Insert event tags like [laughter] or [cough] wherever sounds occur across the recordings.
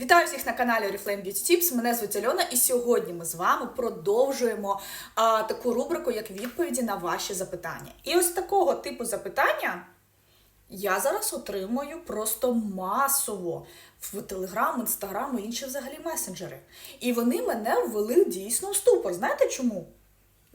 Вітаю всіх на каналі Oriflame Beauty Tips. Мене звуть Альона, і сьогодні ми з вами продовжуємо а, таку рубрику, як відповіді на ваші запитання. І ось такого типу запитання я зараз отримую просто масово в Телеграм, Інстаграм і інші взагалі месенджери. І вони мене ввели дійсно в ступор. Знаєте чому?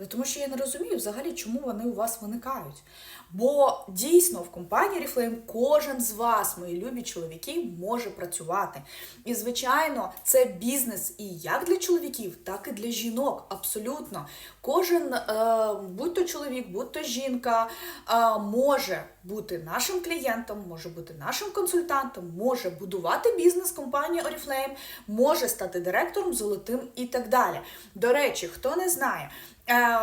Тому що я не розумію взагалі, чому вони у вас виникають. Бо дійсно в компанії Oriflame кожен з вас, мої любі чоловіки, може працювати. І, звичайно, це бізнес і як для чоловіків, так і для жінок. Абсолютно. Кожен, е, будь то чоловік, будь то жінка, е, може бути нашим клієнтом, може бути нашим консультантом, може будувати бізнес компанії Oriflame, може стати директором золотим і так далі. До речі, хто не знає,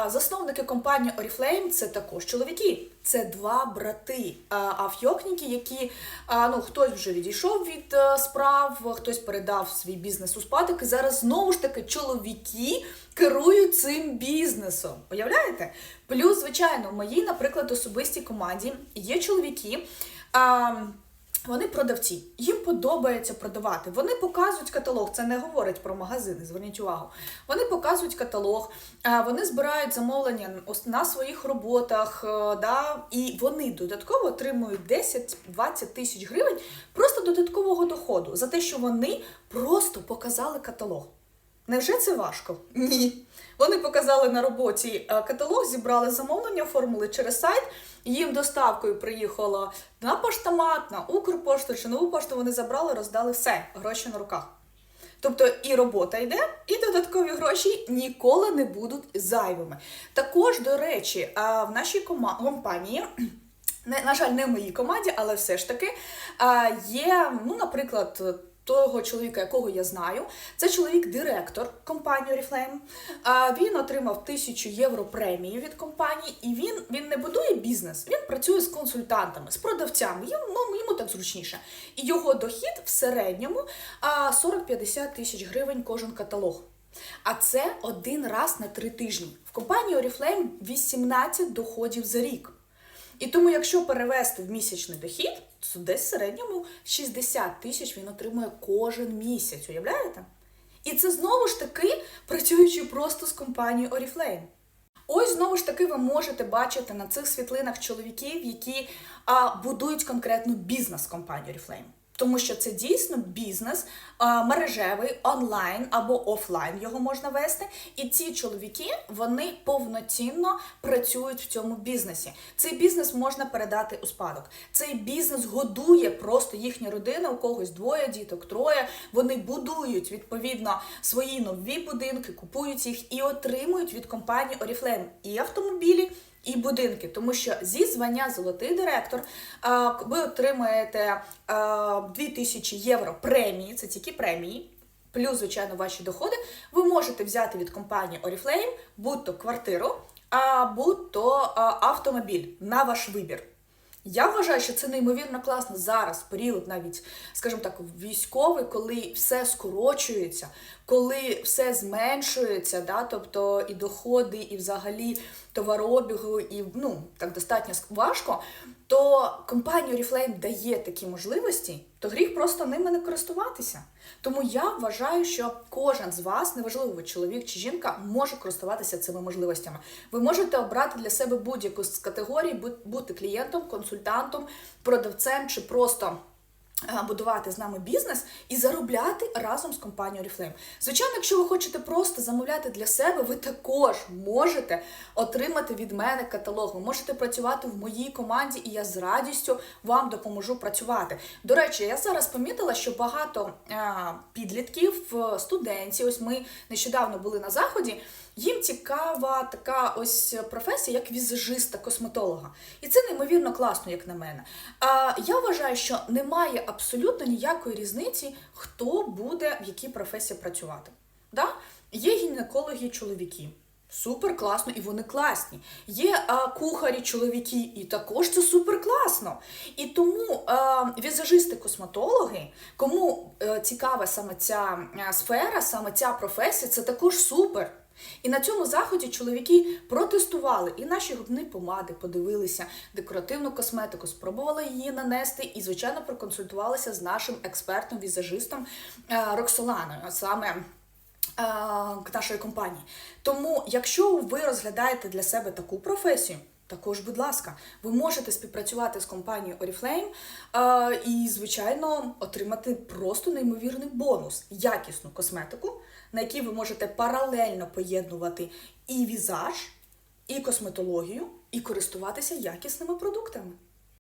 засновники компанії Oriflame це також чоловіки. Це два брати е, афйокніки, які е, ну хтось вже відійшов від е, справ, хтось передав свій бізнес у спадок. І зараз знову ж таки чоловіки керують цим бізнесом. Уявляєте? Плюс, звичайно, в моїй, наприклад, особистій команді є чоловіки. Вони продавці, їм подобається продавати. Вони показують каталог. Це не говорить про магазини. Зверніть увагу. Вони показують каталог, вони збирають замовлення на своїх роботах, е, да, і вони додатково отримують 10-20 тисяч гривень просто додаткового доходу за те, що вони просто показали каталог. Невже це важко? Ні. Вони показали на роботі е, каталог, зібрали замовлення, оформили через сайт. Їм доставкою приїхало на поштомат, на Укрпошту чи нову пошту. Вони забрали, роздали все, гроші на руках. Тобто і робота йде, і додаткові гроші ніколи не будуть зайвими. Також, до речі, в нашій компанії. [clears throat] На жаль, не в моїй команді, але все ж таки є, ну, наприклад, того чоловіка, якого я знаю, це чоловік-директор компанії Oriflame. Він отримав тисячу євро премії від компанії, і він, він не будує бізнес, він працює з консультантами, з продавцями. Йому, ну, йому так зручніше. І його дохід в середньому а, 40-50 тисяч гривень кожен каталог. А це один раз на три тижні. В компанії Oriflame 18 доходів за рік. І тому, якщо перевести в місячний дохід, то десь в середньому 60 тисяч він отримує кожен місяць. Уявляєте? І це знову ж таки працюючи просто з компанією Oriflame. Ось знову ж таки ви можете бачити на цих світлинах чоловіків, які а, будують конкретну бізнес компанії Oriflame. Тому що це дійсно бізнес мережевий, онлайн або офлайн його можна вести. І ці чоловіки вони повноцінно працюють в цьому бізнесі. Цей бізнес можна передати у спадок. Цей бізнес годує просто їхні родини, у когось двоє діток, троє. Вони будують відповідно свої нові будинки, купують їх і отримують від компанії Oriflame і автомобілі. І будинки, тому що зі звання золотий директор а, ви отримаєте а, 2000 євро премії, це тільки премії, плюс, звичайно, ваші доходи. Ви можете взяти від компанії Oriflame будь-то квартиру, а будь-то автомобіль на ваш вибір. Я вважаю, що це неймовірно класно зараз, період навіть, скажімо так, військовий, коли все скорочується, коли все зменшується, да, тобто і доходи, і взагалі товарообігу, і ну так достатньо важко, то компанія Oriflame дає такі можливості, то гріх просто ними не користуватися. Тому я вважаю, що кожен з вас, неважливо ви чоловік чи жінка, може користуватися цими можливостями. Ви можете обрати для себе будь-яку з категорій, бу- бути клієнтом, консультантом, продавцем чи просто. Е, Будувати з нами бізнес і заробляти разом з компанією Oriflame. Звичайно, якщо ви хочете просто замовляти для себе, ви також можете отримати від мене каталог. Ви можете працювати в моїй команді, і я з радістю вам допоможу працювати. До речі, я зараз помітила, що багато е, підлітків, е, студентів, ось ми нещодавно були на заході. Їм цікава така ось професія, як візажиста, косметолога. І це неймовірно класно, як на мене. А я вважаю, що немає абсолютно ніякої різниці, хто буде в якій професії працювати. Да? Є гінекологи чоловіки. Супер класно, і вони класні. Є а, кухарі, чоловіки, і також це супер класно. І тому а, візажисти-косметологи, кому е, цікава саме ця сфера, саме ця професія, це також супер. І на цьому заході чоловіки протестували і наші губні помади, подивилися декоративну косметику, спробували її нанести і, звичайно, проконсультувалися з нашим експертом-візажистом е, Роксоланою, саме е, нашої компанії. Тому, якщо ви розглядаєте для себе таку професію, також, будь ласка, ви можете співпрацювати з компанією Oriflame е, і, звичайно, отримати просто неймовірний бонус, якісну косметику, на якій ви можете паралельно поєднувати і візаж, і косметологію, і користуватися якісними продуктами.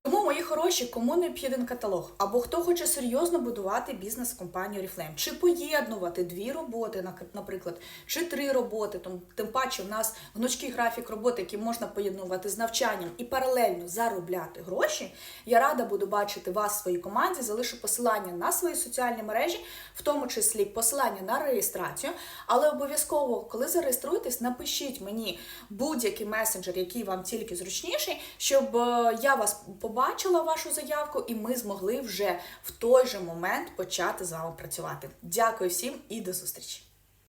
Тому, мої хороші, кому необхіден каталог, або хто хоче серйозно будувати бізнес в компанії Oriflame, чи поєднувати дві роботи, наприклад, чи три роботи, тому тим паче в нас гнучкий графік роботи, який можна поєднувати з навчанням і паралельно заробляти гроші. Я рада буду бачити вас в своїй команді. Залишу посилання на свої соціальні мережі, в тому числі посилання на реєстрацію. Але обов'язково, коли зареєструєтесь, напишіть мені будь-який месенджер, який вам тільки зручніший, щоб е, я вас побачила вашу заявку, і ми змогли вже в той же момент почати з вами працювати. Дякую всім і до зустрічі!